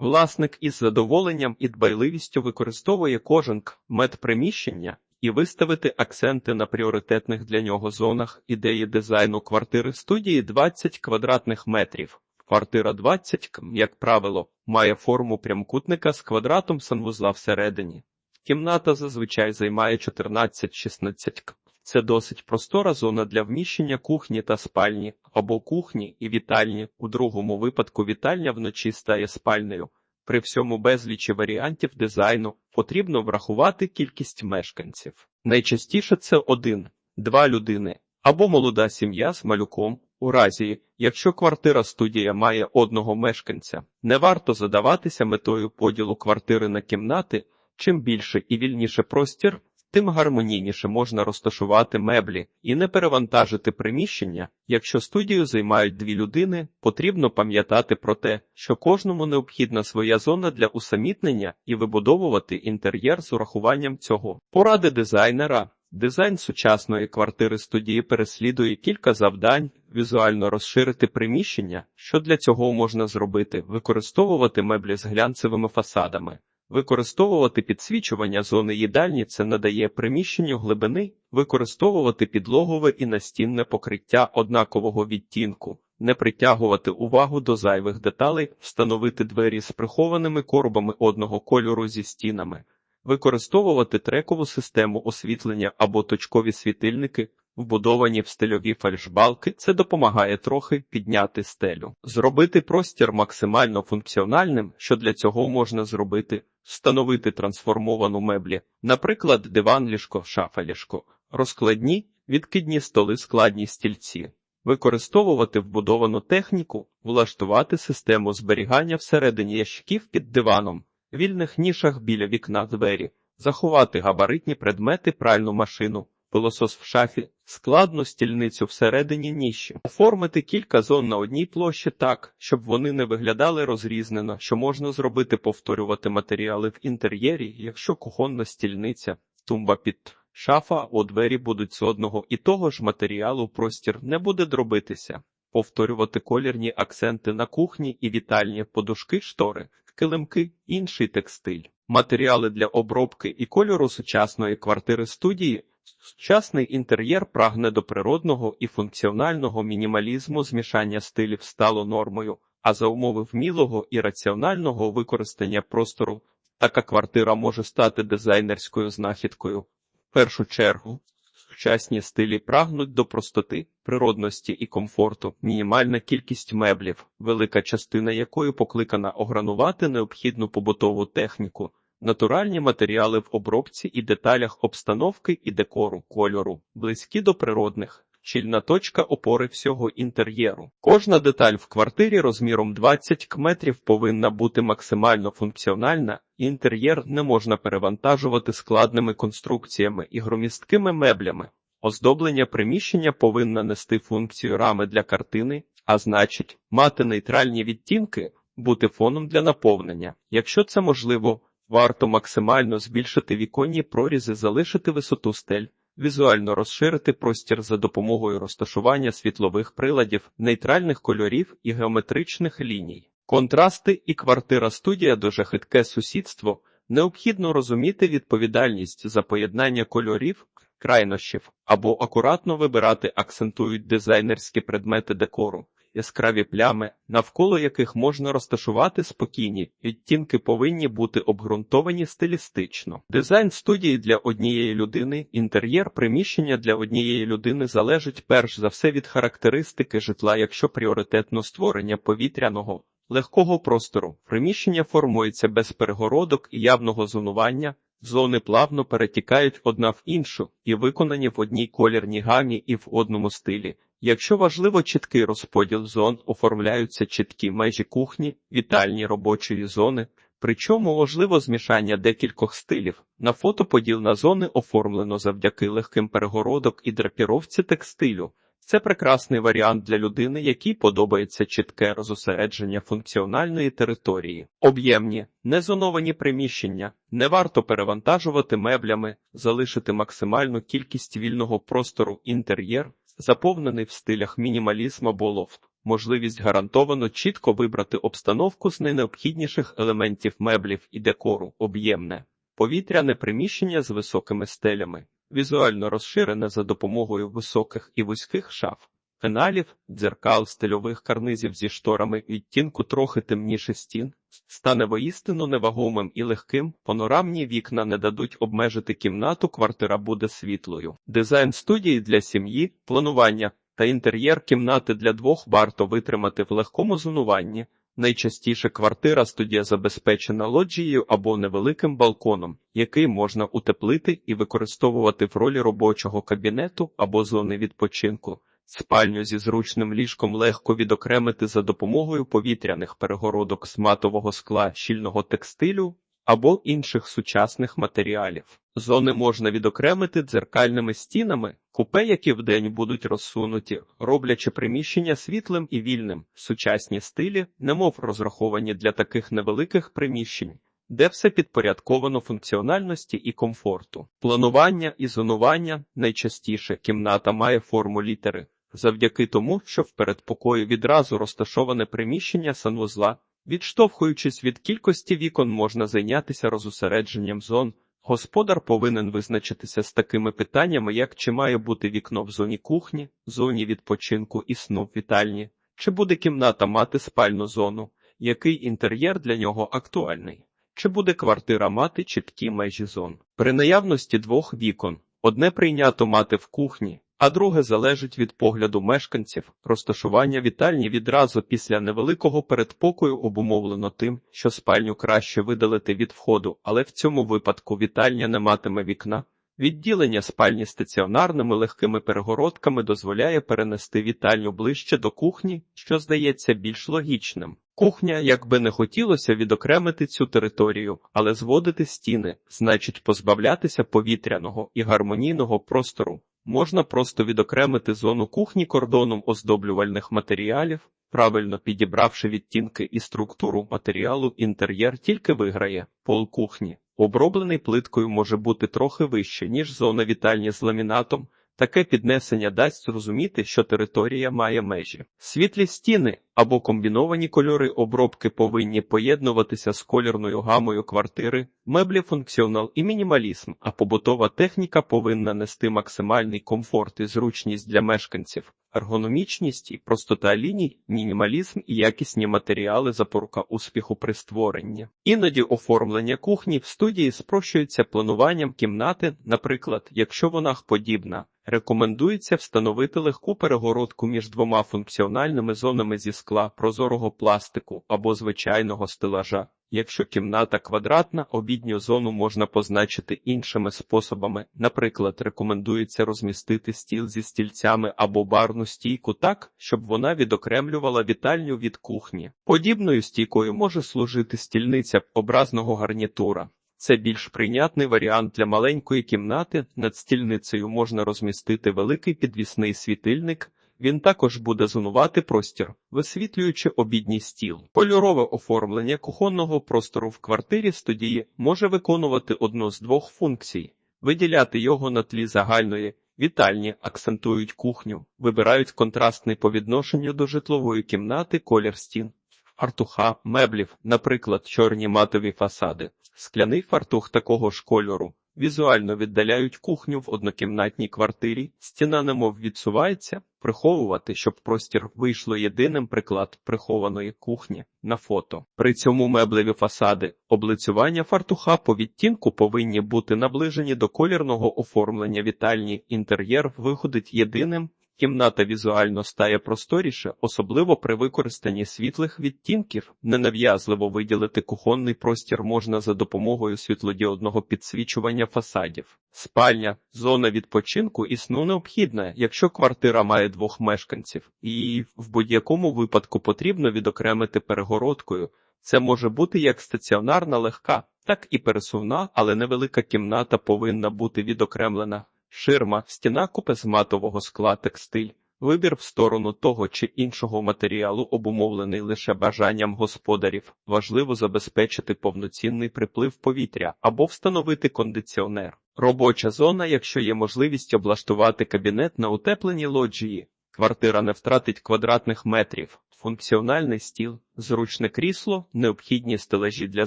Власник із задоволенням і дбайливістю використовує кожен кмет приміщення і виставити акценти на пріоритетних для нього зонах ідеї дизайну квартири студії 20 квадратних метрів. Квартира 20 км, як правило, має форму прямокутника з квадратом санвузла всередині. Кімната зазвичай займає 14-16 км. Це досить простора зона для вміщення кухні та спальні, або кухні і вітальні. У другому випадку вітальня вночі стає спальнею. При всьому безлічі варіантів дизайну потрібно врахувати кількість мешканців. Найчастіше це один, два людини або молода сім'я з малюком. У разі, якщо квартира студія має одного мешканця, не варто задаватися метою поділу квартири на кімнати. Чим більше і вільніше простір, тим гармонійніше можна розташувати меблі і не перевантажити приміщення. Якщо студію займають дві людини, потрібно пам'ятати про те, що кожному необхідна своя зона для усамітнення і вибудовувати інтер'єр з урахуванням цього. Поради дизайнера. Дизайн сучасної квартири студії переслідує кілька завдань, візуально розширити приміщення, що для цього можна зробити, використовувати меблі з глянцевими фасадами. Використовувати підсвічування зони їдальні це надає приміщенню глибини, використовувати підлогове і настінне покриття однакового відтінку, не притягувати увагу до зайвих деталей, встановити двері з прихованими коробами одного кольору зі стінами, використовувати трекову систему освітлення або точкові світильники, вбудовані в стильові фальшбалки, це допомагає трохи підняти стелю, зробити простір максимально функціональним, що для цього можна зробити. Встановити трансформовану меблі, наприклад, диван ліжко, шафа ліжко, розкладні, відкидні столи, складні стільці, використовувати вбудовану техніку, влаштувати систему зберігання всередині ящиків під диваном, вільних нішах біля вікна двері, заховати габаритні предмети, пральну машину, пилосос в шафі, складну стільницю всередині ніші, оформити кілька зон на одній площі так, щоб вони не виглядали розрізнено, що можна зробити повторювати матеріали в інтер'єрі, якщо кухонна стільниця, тумба під шафа, у двері будуть з одного і того ж матеріалу простір не буде дробитися. Повторювати колірні акценти на кухні і вітальні, подушки, штори, килимки, інший текстиль, матеріали для обробки і кольору сучасної квартири студії. Сучасний інтер'єр прагне до природного і функціонального мінімалізму змішання стилів стало нормою, а за умови вмілого і раціонального використання простору. Така квартира може стати дизайнерською знахідкою. В першу чергу, сучасні стилі прагнуть до простоти, природності і комфорту, мінімальна кількість меблів, велика частина якої покликана огранувати необхідну побутову техніку натуральні матеріали в обробці і деталях обстановки і декору, кольору, близькі до природних, щільна точка опори всього інтер'єру. Кожна деталь в квартирі розміром 20 метрів повинна бути максимально функціональна, інтер'єр не можна перевантажувати складними конструкціями і громісткими меблями. Оздоблення приміщення повинна нести функцію рами для картини, а значить, мати нейтральні відтінки, бути фоном для наповнення. Якщо це можливо, Варто максимально збільшити віконні прорізи, залишити висоту стель, візуально розширити простір за допомогою розташування світлових приладів, нейтральних кольорів і геометричних ліній. Контрасти і квартира студія дуже хитке сусідство. Необхідно розуміти відповідальність за поєднання кольорів, крайнощів або акуратно вибирати акцентують дизайнерські предмети декору яскраві плями, навколо яких можна розташувати спокійні, відтінки повинні бути обґрунтовані стилістично. Дизайн студії для однієї людини, інтер'єр приміщення для однієї людини залежить перш за все від характеристики житла, якщо пріоритетно створення повітряного. Легкого простору приміщення формується без перегородок і явного зонування, зони плавно перетікають одна в іншу і виконані в одній колірній гамі і в одному стилі. Якщо важливо чіткий розподіл зон, оформляються чіткі межі кухні, вітальні робочої зони, причому можливо змішання декількох стилів. На фото поділ на зони оформлено завдяки легким перегородок і драпіровці текстилю. Це прекрасний варіант для людини, якій подобається чітке розосередження функціональної території. Об'ємні, незоновані приміщення не варто перевантажувати меблями, залишити максимальну кількість вільного простору інтер'єр заповнений в стилях мінімалізм або лофт. можливість гарантовано чітко вибрати обстановку з найнеобхідніших елементів меблів і декору, об'ємне, повітряне приміщення з високими стелями, візуально розширене за допомогою високих і вузьких шаф. Феналів, дзеркал, стильових карнизів зі шторами відтінку трохи темніше стін, стане воістину невагомим і легким, панорамні вікна не дадуть обмежити кімнату, квартира буде світлою. Дизайн студії для сім'ї, планування та інтер'єр кімнати для двох варто витримати в легкому зонуванні. Найчастіше квартира студія забезпечена лоджією або невеликим балконом, який можна утеплити і використовувати в ролі робочого кабінету або зони відпочинку. Спальню зі зручним ліжком легко відокремити за допомогою повітряних перегородок з матового скла, щільного текстилю або інших сучасних матеріалів. Зони можна відокремити дзеркальними стінами, купе, які вдень будуть розсунуті, роблячи приміщення світлим і вільним. Сучасні стилі, немов розраховані для таких невеликих приміщень. Де все підпорядковано функціональності і комфорту. Планування і зонування найчастіше кімната має форму літери, завдяки тому, що в передпокої відразу розташоване приміщення санвузла, відштовхуючись від кількості вікон, можна зайнятися розусередженням зон. Господар повинен визначитися з такими питаннями, як чи має бути вікно в зоні кухні, зоні відпочинку і сну в вітальні, чи буде кімната мати спальну зону, який інтер'єр для нього актуальний, чи буде квартира мати чіткі межі зон. При наявності двох вікон одне прийнято мати в кухні, а друге залежить від погляду мешканців. Розташування вітальні відразу після невеликого передпокою обумовлено тим, що спальню краще видалити від входу, але в цьому випадку вітальня не матиме вікна. Відділення спальні стаціонарними легкими перегородками дозволяє перенести вітальню ближче до кухні, що здається більш логічним. Кухня, як би не хотілося відокремити цю територію, але зводити стіни, значить позбавлятися повітряного і гармонійного простору. Можна просто відокремити зону кухні кордоном оздоблювальних матеріалів, правильно підібравши відтінки і структуру матеріалу, інтер'єр тільки виграє пол кухні. Оброблений плиткою може бути трохи вище, ніж зона вітальні з ламінатом. Таке піднесення дасть зрозуміти, що територія має межі. Світлі стіни або комбіновані кольори обробки повинні поєднуватися з кольорною гамою квартири, меблі функціонал і мінімалізм, а побутова техніка повинна нести максимальний комфорт і зручність для мешканців. Ергономічність і простота ліній, мінімалізм і якісні матеріали запорука успіху при створенні. Іноді оформлення кухні в студії спрощується плануванням кімнати, наприклад, якщо вона подібна. Рекомендується встановити легку перегородку між двома функціональними зонами зі скла, прозорого пластику або звичайного стелажа. Якщо кімната квадратна, обідню зону можна позначити іншими способами. Наприклад, рекомендується розмістити стіл зі стільцями або барну стійку так, щоб вона відокремлювала вітальню від кухні. Подібною стійкою може служити стільниця образного гарнітура. Це більш прийнятний варіант для маленької кімнати. Над стільницею можна розмістити великий підвісний світильник. Він також буде зонувати простір, висвітлюючи обідній стіл. Кольорове оформлення кухонного простору в квартирі студії може виконувати одну з двох функцій: виділяти його на тлі загальної. Вітальні акцентують кухню, вибирають контрастний по відношенню до житлової кімнати колір стін, фартуха, меблів, наприклад, чорні матові фасади, скляний фартух такого ж кольору. Візуально віддаляють кухню в однокімнатній квартирі, стіна немов відсувається, приховувати, щоб простір вийшло єдиним приклад прихованої кухні на фото. При цьому меблеві фасади, облицювання фартуха по відтінку повинні бути наближені до колірного оформлення вітальні. Інтер'єр виходить єдиним. Кімната візуально стає просторіше, особливо при використанні світлих відтінків. Ненав'язливо виділити кухонний простір можна за допомогою світлодіодного підсвічування фасадів. Спальня, зона відпочинку і сну необхідна, якщо квартира має двох мешканців, і в будь-якому випадку потрібно відокремити перегородкою. Це може бути як стаціонарна легка, так і пересувна, але невелика кімната повинна бути відокремлена. Ширма, стіна купе з матового скла текстиль. Вибір в сторону того чи іншого матеріалу обумовлений лише бажанням господарів. Важливо забезпечити повноцінний приплив повітря або встановити кондиціонер. Робоча зона, якщо є можливість облаштувати кабінет на утепленій лоджії. Квартира не втратить квадратних метрів, функціональний стіл, зручне крісло, необхідні стележі для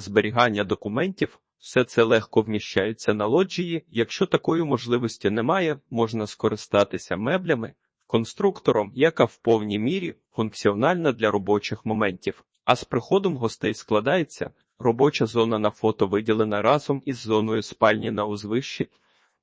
зберігання документів. Все це легко вміщається на лоджії. Якщо такої можливості немає, можна скористатися меблями, конструктором, яка в повній мірі функціональна для робочих моментів. А з приходом гостей складається робоча зона на фото виділена разом із зоною спальні на узвищі.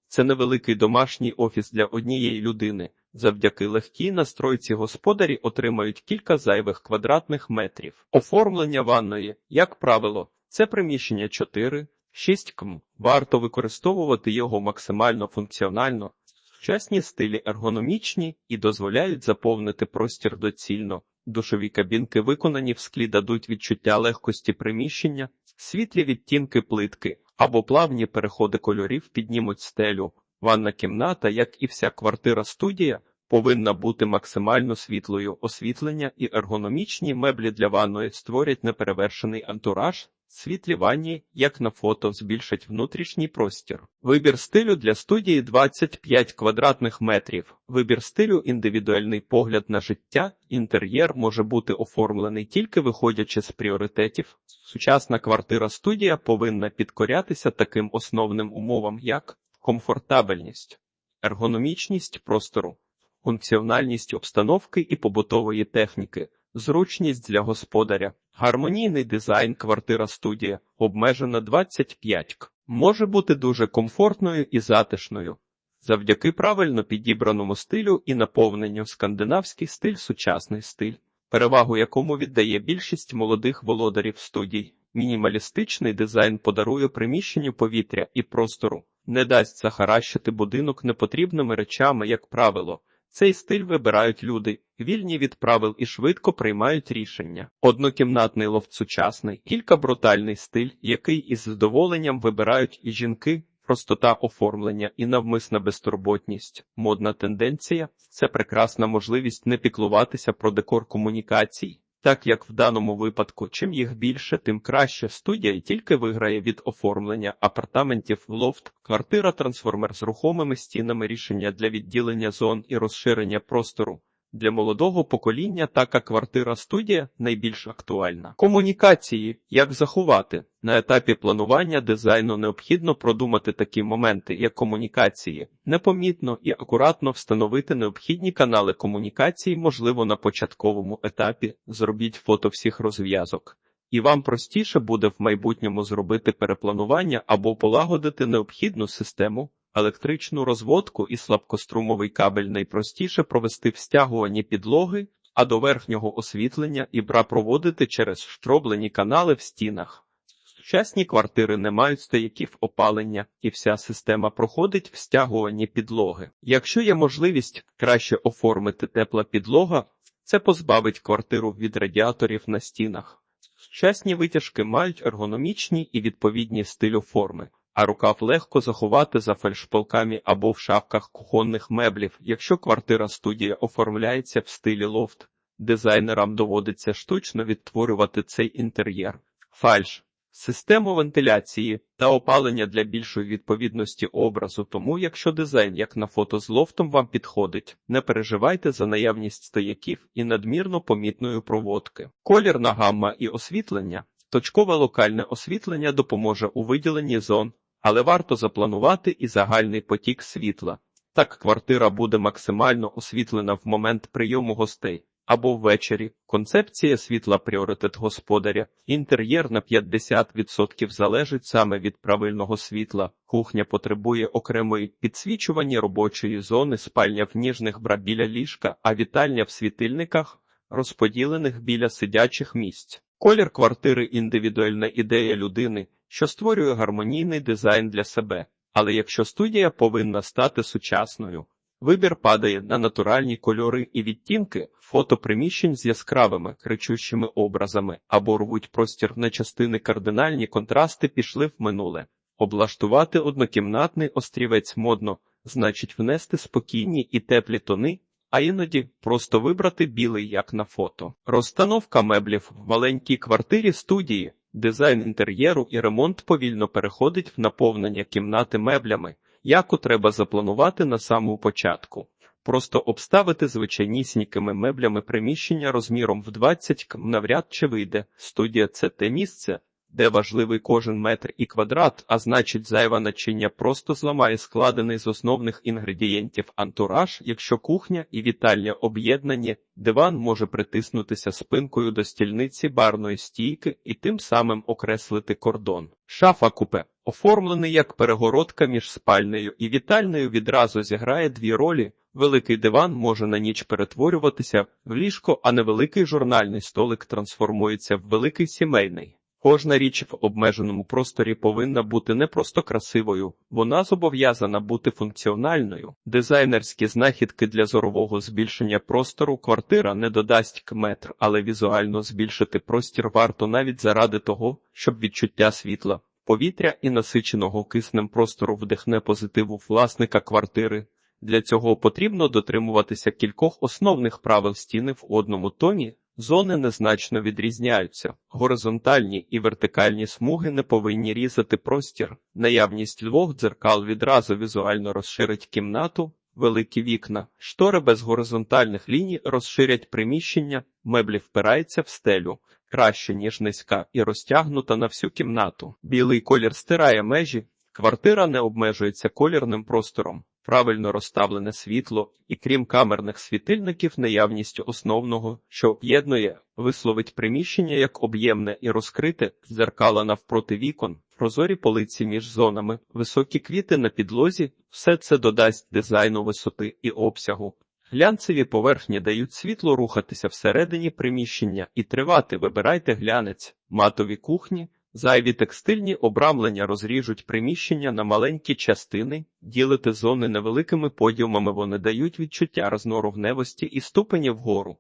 Це невеликий домашній офіс для однієї людини. Завдяки легкій настройці господарі отримають кілька зайвих квадратних метрів. Оформлення ванної, як правило, це приміщення 4, 6 км. Варто використовувати його максимально функціонально. Сучасні стилі ергономічні і дозволяють заповнити простір доцільно. Душові кабінки виконані в склі дадуть відчуття легкості приміщення, світлі відтінки плитки або плавні переходи кольорів піднімуть стелю. Ванна кімната, як і вся квартира-студія, повинна бути максимально світлою. Освітлення і ергономічні меблі для ванної створять неперевершений антураж. Світлі ванні, як на фото, збільшать внутрішній простір. Вибір стилю для студії 25 квадратних метрів. Вибір стилю індивідуальний погляд на життя. Інтер'єр може бути оформлений тільки виходячи з пріоритетів. Сучасна квартира-студія повинна підкорятися таким основним умовам, як комфортабельність, ергономічність простору, функціональність обстановки і побутової техніки. Зручність для господаря, гармонійний дизайн квартира-студія, обмежена 25 к. Може бути дуже комфортною і затишною. Завдяки правильно підібраному стилю і наповненню скандинавський стиль сучасний стиль, перевагу якому віддає більшість молодих володарів студій. Мінімалістичний дизайн подарує приміщенню повітря і простору, не дасть захаращити будинок непотрібними речами, як правило. Цей стиль вибирають люди, вільні від правил і швидко приймають рішення. Однокімнатний лофт сучасний, кілька брутальний стиль, який із задоволенням вибирають і жінки, простота оформлення і навмисна безтурботність. Модна тенденція це прекрасна можливість не піклуватися про декор комунікацій. Так як в даному випадку, чим їх більше, тим краще студія тільки виграє від оформлення апартаментів лофт, квартира трансформер з рухомими стінами рішення для відділення зон і розширення простору. Для молодого покоління така квартира-студія найбільш актуальна. Комунікації, як заховати на етапі планування дизайну необхідно продумати такі моменти, як комунікації, непомітно і акуратно встановити необхідні канали комунікації, можливо, на початковому етапі. Зробіть фото всіх розв'язок. І вам простіше буде в майбутньому зробити перепланування або полагодити необхідну систему. Електричну розводку і слабкострумовий кабель найпростіше провести в стягуванні підлоги, а до верхнього освітлення і бра проводити через штроблені канали в стінах. Сучасні квартири не мають стояків опалення, і вся система проходить в стягуванні підлоги. Якщо є можливість краще оформити тепла підлога, це позбавить квартиру від радіаторів на стінах. Сучасні витяжки мають ергономічні і відповідні стилю форми а рукав легко заховати за фальшполками або в шапках кухонних меблів, якщо квартира студія оформляється в стилі лофт. Дизайнерам доводиться штучно відтворювати цей інтер'єр. Фальш. Систему вентиляції та опалення для більшої відповідності образу, тому якщо дизайн, як на фото з лофтом, вам підходить, не переживайте за наявність стояків і надмірно помітної проводки. Колірна гамма і освітлення. Точкове локальне освітлення допоможе у виділенні зон, але варто запланувати і загальний потік світла. Так квартира буде максимально освітлена в момент прийому гостей або ввечері. Концепція світла пріоритет господаря. Інтер'єр на 50% залежить саме від правильного світла. Кухня потребує окремої підсвічування робочої зони, спальня в ніжних бра біля ліжка, а вітальня в світильниках, розподілених біля сидячих місць. Колір квартири індивідуальна ідея людини що створює гармонійний дизайн для себе. Але якщо студія повинна стати сучасною, вибір падає на натуральні кольори і відтінки, фото приміщень з яскравими кричущими образами або рвуть простір на частини кардинальні контрасти пішли в минуле. Облаштувати однокімнатний острівець модно, значить внести спокійні і теплі тони. А іноді просто вибрати білий як на фото. Розстановка меблів в маленькій квартирі студії Дизайн інтер'єру і ремонт повільно переходить в наповнення кімнати меблями, яку треба запланувати на самому початку. Просто обставити звичайнісінькими меблями приміщення розміром в 20 км навряд чи вийде. Студія це те місце, де важливий кожен метр і квадрат, а значить зайва начиння просто зламає складений з основних інгредієнтів антураж, якщо кухня і вітальня об'єднані, диван може притиснутися спинкою до стільниці барної стійки і тим самим окреслити кордон. Шафа купе, оформлений як перегородка між спальнею і вітальнею, відразу зіграє дві ролі. Великий диван може на ніч перетворюватися в ліжко, а невеликий журнальний столик трансформується в великий сімейний. Кожна річ в обмеженому просторі повинна бути не просто красивою, вона зобов'язана бути функціональною. Дизайнерські знахідки для зорового збільшення простору квартира не додасть к метр, але візуально збільшити простір варто навіть заради того, щоб відчуття світла, повітря і насиченого киснем простору вдихне позитиву власника квартири. Для цього потрібно дотримуватися кількох основних правил стіни в одному тоні. Зони незначно відрізняються. Горизонтальні і вертикальні смуги не повинні різати простір. Наявність двох дзеркал відразу візуально розширить кімнату. Великі вікна, штори без горизонтальних ліній розширять приміщення, меблі впираються в стелю. Краще, ніж низька і розтягнута на всю кімнату. Білий колір стирає межі, квартира не обмежується колірним простором. Правильно розставлене світло і крім камерних світильників, наявність основного, що об'єднує, висловить приміщення як об'ємне і розкрите, дзеркала навпроти вікон, прозорі полиці між зонами, високі квіти на підлозі, все це додасть дизайну висоти і обсягу. Глянцеві поверхні дають світло рухатися всередині приміщення і тривати. Вибирайте глянець, матові кухні. Зайві текстильні обрамлення розріжуть приміщення на маленькі частини, ділити зони невеликими подіумами вони дають відчуття розноровневості і ступені вгору.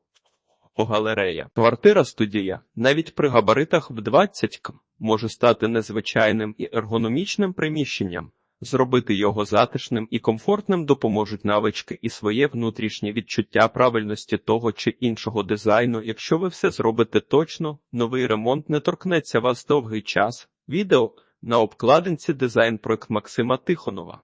О галерея. Квартира студія, навіть при габаритах в 20 км, може стати незвичайним і ергономічним приміщенням. Зробити його затишним і комфортним допоможуть навички і своє внутрішнє відчуття правильності того чи іншого дизайну. Якщо ви все зробите точно, новий ремонт не торкнеться вас довгий час. Відео на обкладинці дизайн проект Максима Тихонова.